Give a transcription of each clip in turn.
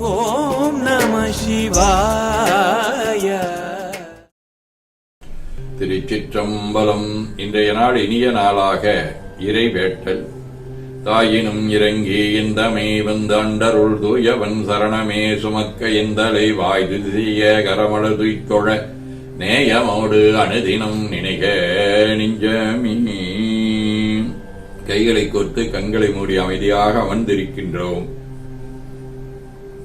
ஓம் நம சிவாய. திருச்சிற்றம்பலம் இன்றைய நாள் இனிய நாளாக இறை வேட்டல் தாயினும் இறங்கி இந்தமே வந்து அண்டருள் தூயவன் சரணமே சுமக்க இந்தலை வாய் செய்ய கரமள துய்த்தொழ நேயமோடு அனுதினம் நினைக நெஞ்சமீ. கைகளை கோர்த்து கண்களை மூடி அமைதியாக அமர்ந்திருக்கின்றோம்.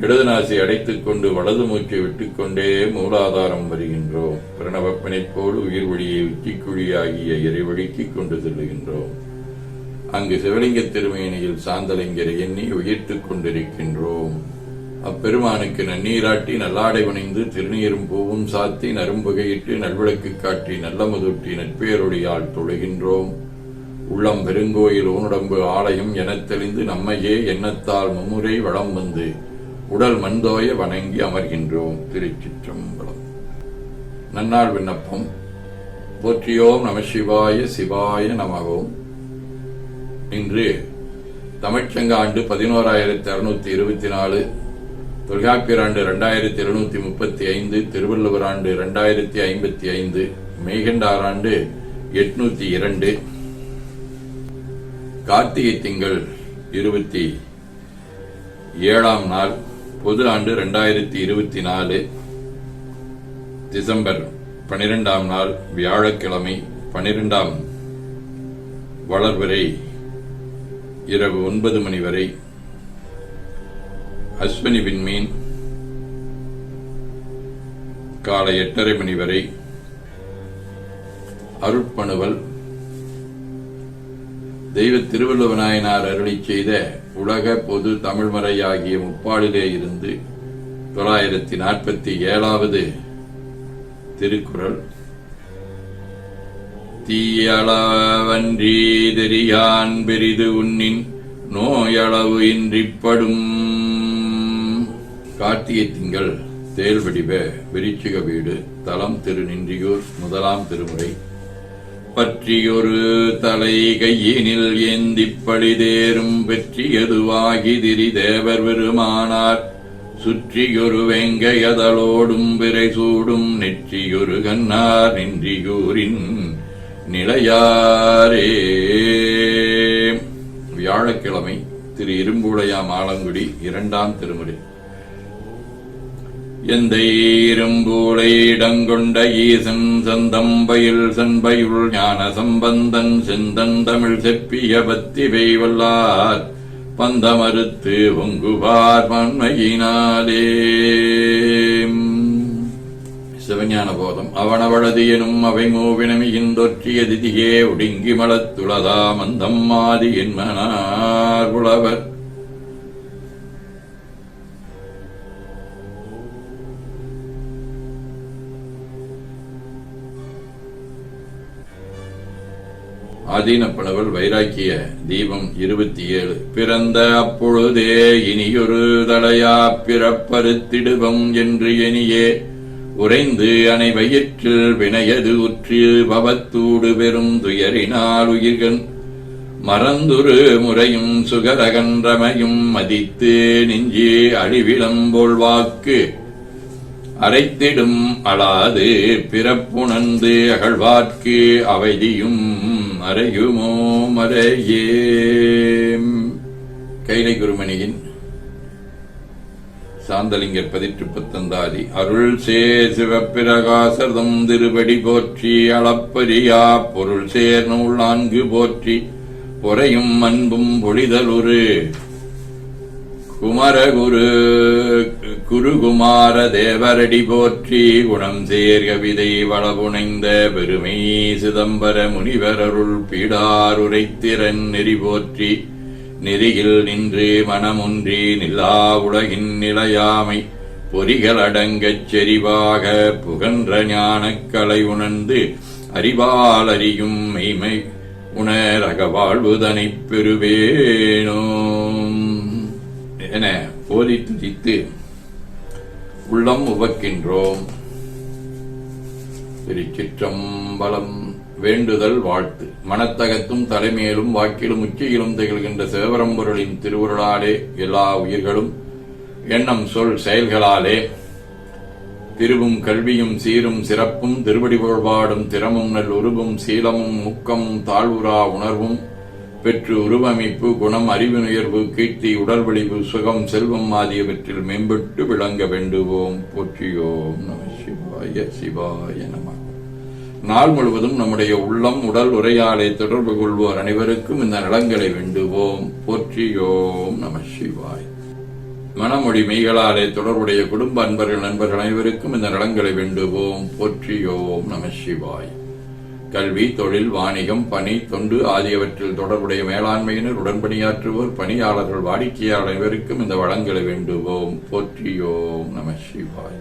இடது நாசி அடைத்துக் கொண்டு வலது மூச்சை விட்டுக்கொண்டே மூலாதாரம் வருகின்றோம். பிரணவப்பிணைப்போடு உயிர் வழியை உச்சிக்குழியாகிய இறைவழிக்கு கொண்டு செல்லுகின்றோம். அங்கு சிவலிங்க திருமேனியில் சாந்தலிங்கரை எண்ணி உயிர்த்துக் கொண்டிருக்கின்றோம். அப்பெருமானுக்கு நன்னீராட்டி நல்லாடை வணிந்து திருநீரும் பூவும் சாத்தி நரும்புகையிட்டு நல்விளக்கு காட்டி நல்ல முதுட்டி நட்பேரொழியால் தொழுகின்றோம். உள்ளம் பெருங்கோயில் ஊனுடம்பு ஆலயம் எனத் தெளிந்து நம்மையே எண்ணத்தால் மும்முறை வளம் வந்து உடல் மந்தோய வணங்கி அமர்கின்றோம் திருச்சிற்றம்பலம். நன்னாள் விண்ணப்பம். போற்றியோம் நம சிவாய சிவாய இன்று தமிழ்ச்சங்க ஆண்டு பதினோராயிரத்தி அறுநூத்தி இருபத்தி நாலு தொல்காப்பியர் ஆண்டு இரண்டாயிரத்தி இருநூத்தி முப்பத்தி ஐந்து திருவள்ளுவர் ஆண்டு இரண்டாயிரத்தி ஐம்பத்தி ஐந்து மெய்கண்டார் ஆண்டு எட்நூத்தி இரண்டு கார்த்திகை திங்கள் இருபத்தி ஏழாம் நாள் பொது ஆண்டு ரெண்டாயிரத்தி இருபத்தி நாலு டிசம்பர் பனிரெண்டாம் நாள் வியாழக்கிழமை பனிரெண்டாம் வளர்வரை இரவு ஒன்பது மணி வரை. அஸ்வினி விண்மீன் காலை எட்டரை மணி வரை. அருட்பணுவல் தெய்வ திருவள்ளுவநாயனார் அருளி செய்த உலக பொது தமிழ்மறை ஆகிய முப்பாடிலே இருந்து தொள்ளாயிரத்தி நாற்பத்தி ஏழாவது திருக்குறள். தீயளவன்றி தெரியான் பெரிது உன்னின் நோயளவு இன்றிப்படும். கார்த்திகை திங்கள் தேல்வடிவ விரிச்சிக வீடு தலம் திருநின்றியூர் முதலாம் திருமுறை. பற்றியொரு தலை கையினில் ஏந்திப் தேரும் வெற்றியதுவாகி திரி தேவர் பெருமானார். சுற்றியொரு வெங்கையதளோடும் பிறை சூடும் நெற்றியொரு கண்ணார் நின்றியூரின் நிலையாரே. வியாழக்கிழமை திரு இரும்புடையாம் ஆலங்குடி இரண்டாம் திருமுறை. எந்தை ஈசன் சந்தம்பயில் சண்பையுள் ஞான சம்பந்தன் செந்தன் தமிழ் செப்பிய பத்தி பெய்வல்லார் பந்தமறுத்து ஒங்குவார் பன்மையினாலே சிவஞான போதம் அவனவளது எனும் அவை மூவினமியின் தொற்றிய திதியே ஒடுங்கி மலத்துளதா மந்தம் மாதி என்மனார் புலவர் ஆதீனப்பனவள் வைராக்கிய தீபம் இருபத்தி ஏழு பிறந்த அப்பொழுதே இனியொரு தலையா பிறப்பறுத்திடுவம் என்று எனியே உறைந்து அணை வயிற்றில் வினையது உற்று பவத்தூடு பெரும் துயரினால் உயிர்கள். மறந்துரு முறையும் சுகரகன்றமையும் மதித்து நெஞ்சி அழிவிளம்போல் வாக்கு. அரைத்திடும் அழாது பிறப்புணர்ந்து அகழ்வார்க்கு அவைதியும் மறையுமோ மறையே. கைலை குருமணியின் சாந்தலிங்கர் பதிற்று பத்தந்தாதி அருள் சே சிவப்பிரகாசதம் திருபடி போற்றி அளப்பரியா பொருள் சேர் நூல் நான்கு போற்றி பொறையும் அன்பும் பொழிதலுரு குமரகுரு குருகுமார தேவரடி போற்றி குணம் சேர் விதை வளபுனைந்த பெருமை சிதம்பர முனிவரருள் பீடார் உரைத்திறன் நெறி போற்றி நெறியில் நின்று மனமொன்றி நில்லா உலகின் நிலையாமை பொறிகள் அடங்கச் செறிவாக புகன்ற ஞானக்கலை உணர்ந்து அறிவால் அறியும் மெய்மை உணரக வாழ்வுதனைப் பெறுவேனோ என போதி துதித்து உள்ளம் உவக்கின்றோம். திருச்சிற்றம்பலம் வேண்டுதல் வாழ்த்து. மனத்தகத்தும் தலைமையிலும் வாக்கிலும் உச்சியிலும் திகழ்கின்ற சிவபரம்பொருளின் திருவுருளாலே எல்லா உயிர்களும் எண்ணம் சொல் செயல்களாலே திருவும் கல்வியும் சீரும் சிறப்பும் திருவடி புகழ்பாடும் திறமும் நல் உருவும் சீலமும் முக்கமும் தாழ்வுரா உணர்வும் பெற்று உருவமைப்பு குணம் அறிவு உயர்வு கீர்த்தி உடல் சுகம் செல்வம் ஆகியவற்றில் மேம்பட்டு விளங்க வேண்டுவோம். போற்றியோம் நம சிவாய சிவாய நம. நாள் முழுவதும் நம்முடைய உள்ளம் உடல் உரையாடை தொடர்பு கொள்வோர் அனைவருக்கும் இந்த நலங்களை வேண்டுவோம். போற்றியோம் நம சிவாய். மனமொழி மெய்களாலே தொடர்புடைய குடும்ப அன்பர்கள் நண்பர்கள் அனைவருக்கும் இந்த நலங்களை வேண்டுவோம். போற்றியோம் நம சிவாய். கல்வி தொழில் வாணிகம் பணி தொண்டு ஆகியவற்றில் தொடர்புடைய மேலாண்மையினர் உடன்பணியாற்றுவோர் பணியாளர்கள் வாடிக்கையாளர் அனைவருக்கும் இந்த வளங்களை வேண்டுவோம். போற்றியோம் நம சிவாய்.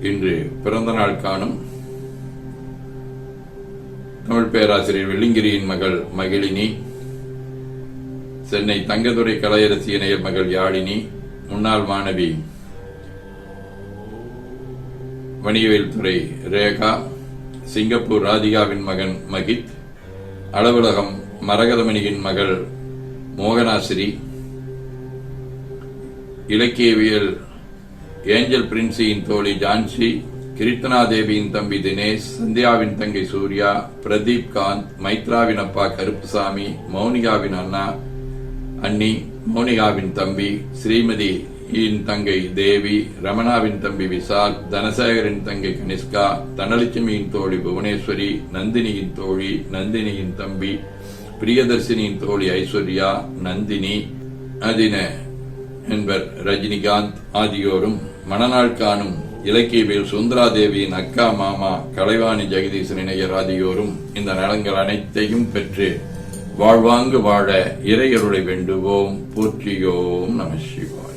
இன்று பிறந்த நாள் காணும் தமிழ் பேராசிரியர் வெள்ளிங்கிரியின் மகள் மகிழினி சென்னை தங்கதுரை கலையரசி இணைய மகள் யாழினி முன்னாள் மாணவி வணிகவியல் துறை ரேகா சிங்கப்பூர் ராதிகாவின் மகன் மகித் அளவுலகம் மரகதமணியின் மகள் மோகனாசிரி இலக்கியவியல் ஏஞ்சல் பிரின்சியின் தோழி ஜான்சி கிருத்தனா தேவியின் தம்பி தினேஷ் சந்தியாவின் தங்கை சூர்யா பிரதீப் காந்த் மைத்ராவின் அப்பா கருப்புசாமி மௌனிகாவின் அண்ணா அண்ணி மௌனிகாவின் தம்பி ஸ்ரீமதி யின் தங்கை தேவி ரமணாவின் தம்பி விசால் தனசேகரின் தங்கை கனிஷ்கா தனலட்சுமியின் தோழி புவனேஸ்வரி நந்தினியின் தோழி நந்தினியின் தம்பி பிரியதர்சினியின் தோழி ஐஸ்வர்யா நந்தினி அதின என்பர் ரஜினிகாந்த் ஆகியோரும் மணநாள் காணும் இலக்கியவியல் சுந்தராதேவியின் அக்கா மாமா கலைவாணி ஜெகதீசன் இணையர் ஆகியோரும் இந்த நலங்கள் அனைத்தையும் பெற்று வாழ்வாங்கு வாழ இறையருளை வேண்டுவோம். போற்றியோம் நம சிவாய்.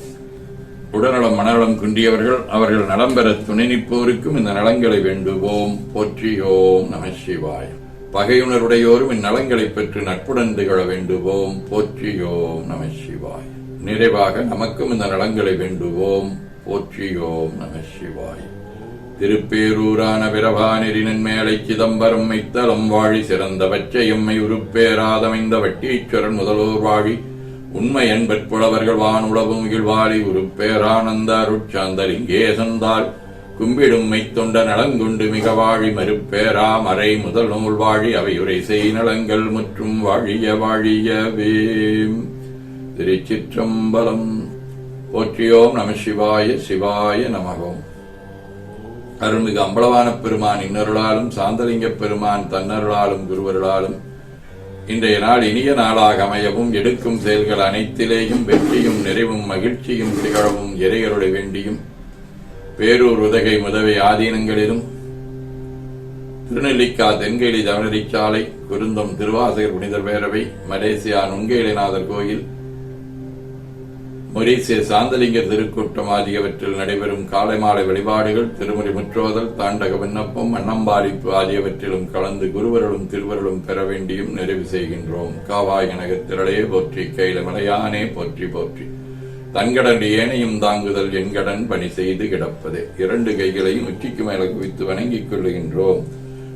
உடல்நலம் மனநலம் குன்றியவர்கள் அவர்கள் நலம் பெற துணை நிற்போருக்கும் இந்த நலங்களை வேண்டுவோம். போற்றியோம் நம சிவாய். பகையுணருடையோரும் இந்நலங்களை பெற்று நட்புடன் திகழ வேண்டுவோம். போற்றியோம் நம சிவாய். நிறைவாக நமக்கும் இந்த நலங்களை வேண்டுவோம். போற்றியோம் நம சிவாய். திருப்பேரூரான பிரபானிரின் மேலை சிதம்பரம் மைத்தலம் வாழி சிறந்த பச்சை எம்மை உருப்பேராதமைந்த வட்டீஸ்வரன் முதல்வோர் வாழி உண்மை என்பற்புலவர்கள் வானுளவும் இழ்வாழி உருப்பேரானந்த அருட்சாந்தலிங்கே சந்தால் கும்பிடும் மைத்தொண்ட நலங்குண்டு மிக வாழி மறுப்பேரா மறை முதல் நூல் வாழி அவையுரை செய் நலங்கள் மற்றும் வாழிய வாழியவே. திருச்சிற்றம்பலம். போற்றியோம் நம சிவாய சிவாய நமகோம். அருள்மிகு அம்பலவான பெருமான் இன்னருளாலும் சாந்தலிங்க பெருமான் தன்னருளாலும் குருவருளாலும் இன்றைய நாள் இனிய நாளாக அமையவும் எடுக்கும் செயல்கள் அனைத்திலேயும் வெற்றியும் நிறைவும் மகிழ்ச்சியும் திகழவும் இறையருளை வேண்டியும் பேரூர் உதகை முதவை ஆதீனங்களிலும் திருநெல்லிக்கா தென்கேலி தவணரிச்சாலை குருந்தம் திருவாசகர் புனிதர் பேரவை மலேசியா நுங்கேலிநாதர் கோயில் மொரீசிய சாந்தலிங்க திருக்கூட்டம் ஆகியவற்றில் நடைபெறும் காலை மாலை வழிபாடுகள் திருமுறை முற்றோதல் தாண்டக விண்ணப்பம் அன்னம்பாரிப்பு ஆகியவற்றிலும் கலந்து குருவர்களும் திருவருளும் பெற வேண்டியும் நிறைவு செய்கின்றோம். காவாய் நகத்திரளையே போற்றி கைலமலையானே போற்றி போற்றி. தன்கடன் ஏனையும் தாங்குதல் என்கடன் பணி செய்து கிடப்பதே. இரண்டு கைகளையும் உச்சிக்கு மேல குவித்து வணங்கிக் கொள்ளுகின்றோம்.